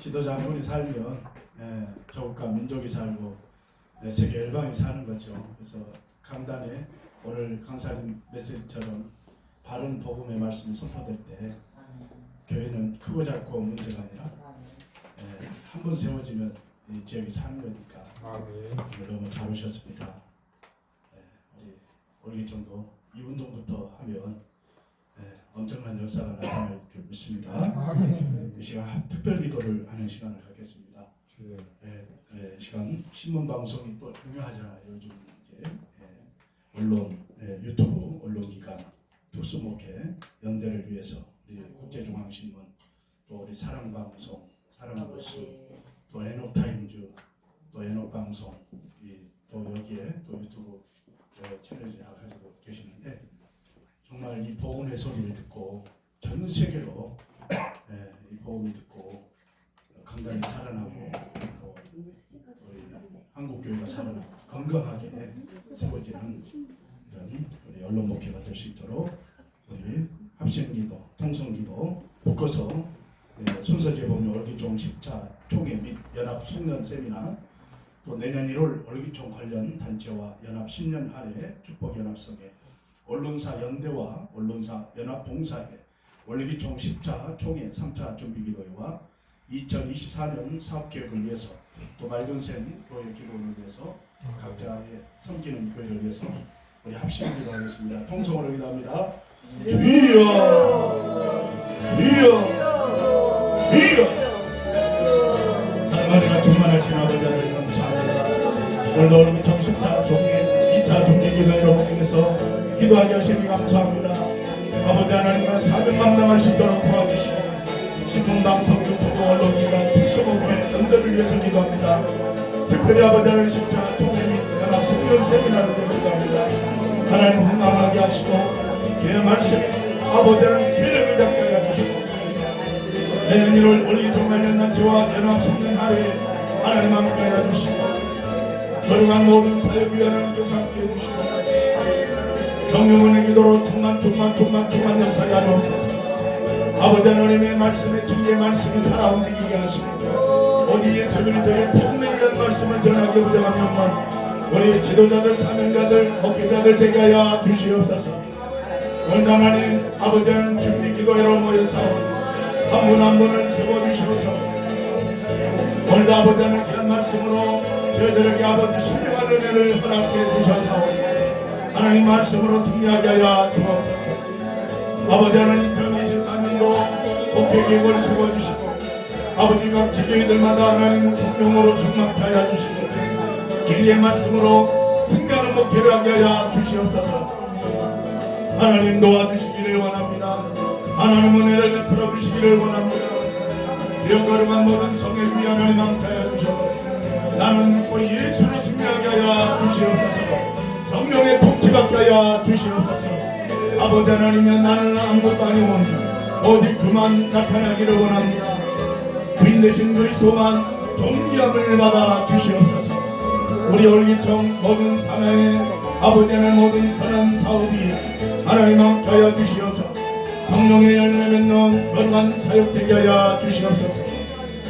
지도자 한 분이 살면 예, 조국과 민족이 살고 예, 세계 열방이 사는 거죠. 그래서 강단에 오늘 강사님 메시지처럼 바른 복음의 말씀이 선포될 때 교회는 크고 작고 문제가 아니라 예, 한번 세워지면 이 지역이 사는 거니까 아멘. 오늘 너무 잘 오셨습니다. 예, 우리 올기 정도 이 운동부터 하면 예, 엄청난 역사가 나타날 줄 믿습니다. 이 시간 특별 기도를 하는 시간을 갖겠습니다. 네. 예, 예, 시간 신문 방송이 또 중요하잖아요. 요즘 이제 예, 언론, 예, 유튜브 언론기관, 특수목회 연대를 위해서 우리 국제중앙신문, 또 우리 사랑방송, 사랑뉴스, 또 에노타임즈, 또 에노방송, 이, 또 여기에 또 유튜브 어, 채널을 가지고 계시는데 정말 이 복음의 소리를 듣고 전 세계로 예, 이 복음을 듣고 강단이 살아나고 또 우리 한국 교회가 살아나고 건강하게 세워지는 이런 우리 언론 목회가 될 수 있도록 우리 합심기도, 통성기도 묶어서 예, 순서 재범용 월기총 십자 총회 및 연합 송년 세미나 또 내년 1월 월기총 관련 단체와 연합 10년 할애 축복 연합성회 언론사 연대와 언론사 연합 봉사회 월기총 십자 총회 3차 준비기도회와 2024년 사업계획을 위해서 또 맑은 샘 교회 기도를 위해서 각자의 섬기는 교회를 위해서 우리 합심기도 하겠습니다. 통성으로 기도합니다. 주여 주여 주여 사랑하리가 충만하신 아버지 하나님 감사합니다. 오늘도 얼굴 정식자 종의 2차 중계 기도회로 모임에서 기도하게 하시니 감사합니다. 아버지 하나님은 사명 감당할 수 있도록 도와주시고 신문방송 유튜브 언론기관 특수목회 연대를 위해서 기도합니다. 특별히 아버지 하나님 십자 총회 및 연합 성전 세미나를 기도합니다. 하나님 건강하게 하시고 주의 말씀이 아버지 하나님 세력을 갖게 하여 주시고 내년 1월 올리통 관련 단체와 연합 성전 하루에 하나님 함께 하여 주시고 거룩한 모든 사역위원회는 교사 함께 해주시고 성령의 기도로 충만 충만 충만 충만 역사에 하옵소서 아버지 하나님의 말씀에 진리의 말씀이 살아 움직이게 하시고 오직 예수 그리스도의 대한 말씀을 전하게 영광 우리 지도자들 사명자들 목회자들 되게 하여 주시옵소서. 오늘 하나님 아버지 하나님 준비 기도회로 모여서 한 분 한 분을 세워주시옵소서. 오늘도 아버지 하나님 말씀으로 저희들에게 아버지 신령한 은혜를 허락해 주셔서 하나님 말씀으로 승리하게 하여 주옵소서. 아버지 하나님 2024년도 목회 계획을 세워주시고 아버지 각 지교회들마다 하나님 성령으로 충만케 하여 주시고 진리의 말씀으로 승리하는 목회를 하게 하여 주시옵소서. 하나님 도와주시기를 원합니다. 하나님 은혜를 베풀어 주시기를 원합니다. 영거룩한 모든 성의 주의 하나님 함께 하여 주셔서. 나는 믿고 예수를 승리하게 하여 주시옵소서. 성령의 통 하여 주시옵소서. 아버지 하나님은 나는 아무것도 아니오니 오직 주만 나타나기를 원합니다. 주인 되신 그리스도만 존귀함을 받아 주시옵소서. 우리 올기청 모든 사나의 아버지 하나님 모든 선한 사업이 하나님 함께 하여 주시옵소서 성령의 열매 맺는 건강 사역되게 하여 주시옵소서.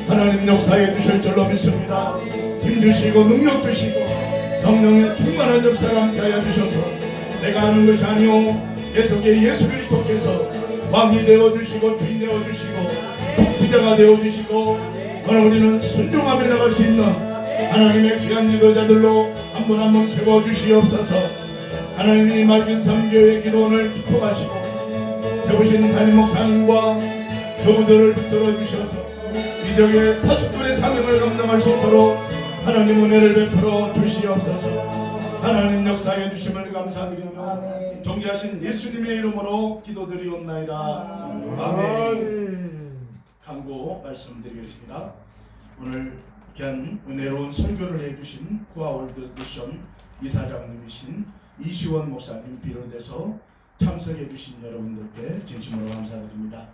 하나님 역사해 주실 줄로 믿습니다. 힘 주시고 능력 주시고 성령의 충만한 역사를 함께 하여 주셔서 내가 하는 것이 아니오. 예수께 예수 그리스도께서 왕이 되어 주시고 주인 되어 주시고 통치자가 되어 주시고 오늘 우리는 순종하며 나갈 수 있는 하나님의 귀한 지도자들로 한 분 한 분 세워 주시옵소서. 하나님이 맑은 성교의 기도원을 기뻐하시고 세우신 담임 목사님과 교우들을 붙들어 주셔서 이적의 파수꾼의 사명을 감당할 수 있도록 하나님 은혜를 베풀어 주시옵소서. 하나님 역사해 주심을 감사드리며 존귀하신 예수님의 이름으로 기도드리옵나이다. 아멘. 강고 말씀드리겠습니다. 오늘 귀한 은혜로운 설교를 해주신 쿠아월드 미션 이사장님이신 이시원 목사님 비롯해서 참석해 주신 여러분들께 진심으로 감사드립니다.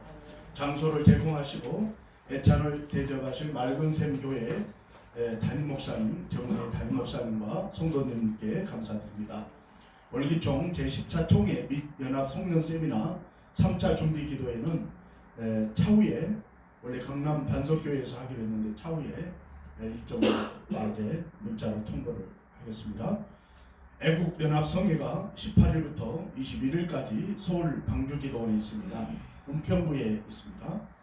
장소를 제공하시고 애찬을 대접하실 맑은 샘 교회 담임 목사님, 정은혜 담임 목사님과 성도님께 감사드립니다. 월기총 제10차 총회 및 연합 송년 세미나 3차 준비 기도회는 에, 차후에 원래 강남 반석교회에서 하기로 했는데 차후에 일정을 이제 문자로 통보를 하겠습니다. 애국 연합 성회가 18일부터 21일까지 서울 방주기도원에 있습니다. 은평구에 있습니다.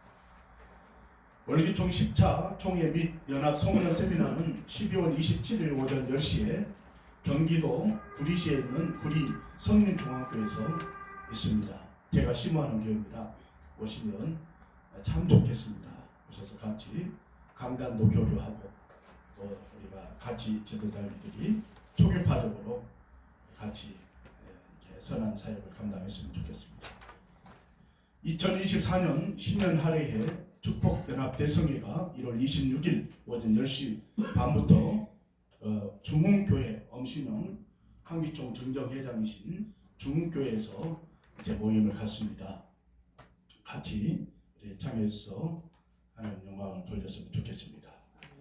월기총 10차 총회 및 연합성회 세미나는 12월 27일 오전 10시에 경기도 구리시에 있는 구리 성린중앙교에서 있습니다. 제가 심호하는 교회입니다. 오시면 참 좋겠습니다. 오셔서 같이 강단도 교류하고 또 우리가 같이 지도자들이 초계파적으로 같이 선한 사역을 감당했으면 좋겠습니다. 2024년 신년 할애회 축복연합 대성회가 1월 26일 오전 10시 반부터 어, 중흥교회 엄신영 한기총 정정회장이신 중흥교회에서 이제 모임을 갖습니다. 같이 참여해서 하나님 영광을 돌렸으면 좋겠습니다.